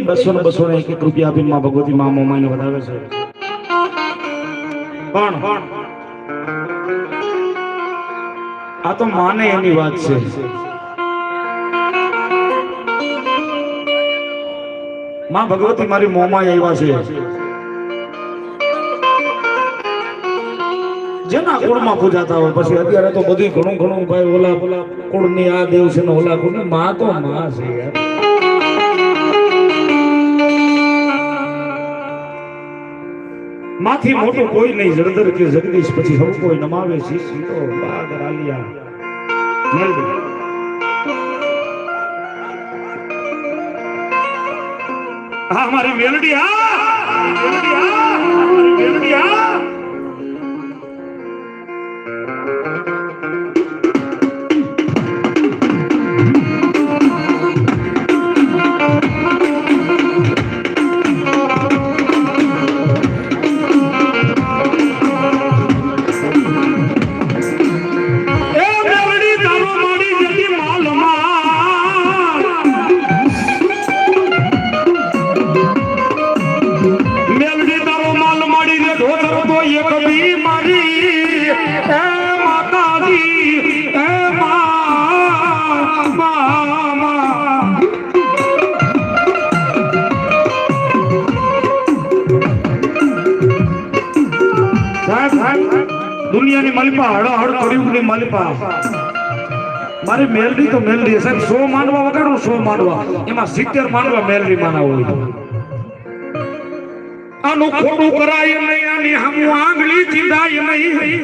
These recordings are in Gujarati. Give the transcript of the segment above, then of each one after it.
બસો ને બસો ને એક એક રૂપિયા આપીને માં ભગવતી માં મોમાઈને વધાવે છે. પણ આ તો માને એની વાત છે. માં ભગવતી મારી મોમાં આવ્યા છે. જેના કુળમાં પૂજાતા હોય, પછી અત્યારે તો બધું ઘણું ઘણું ભાઈ ઓલા ઓલા કુળની આ દેવ છે ને ઓલા કુળમાં તો માં છે યાર. માથી મોટું કોઈ નહીં, જળધર કે જગદીશ, પછી સૌ કોઈ નમાવે છે સીતો બાગ રાલિયા. હા મારી મેલડી, હા! મેલડી હા! મેલડી, હા! દુનિયાની માલિપા હળો હળ કળિયુગની માલિપા. મારી મેલડી તો મેલડી સાહેબ, સો માનવા વગાડું સો માનવા. એમાં સિત્તેર માનવા મેલડી માના હોય. આનું ખોટું કરાય નહીં, આની હમું આંગળી ચીંધાય નહીં.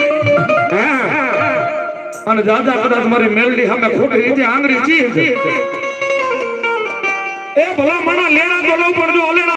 અને દાદા કદાચ મારી મેલડી હમે ખોટી રીતે આંગળી ચીંધે. એ ભલા મણા લેણા તો લઉં પણ જો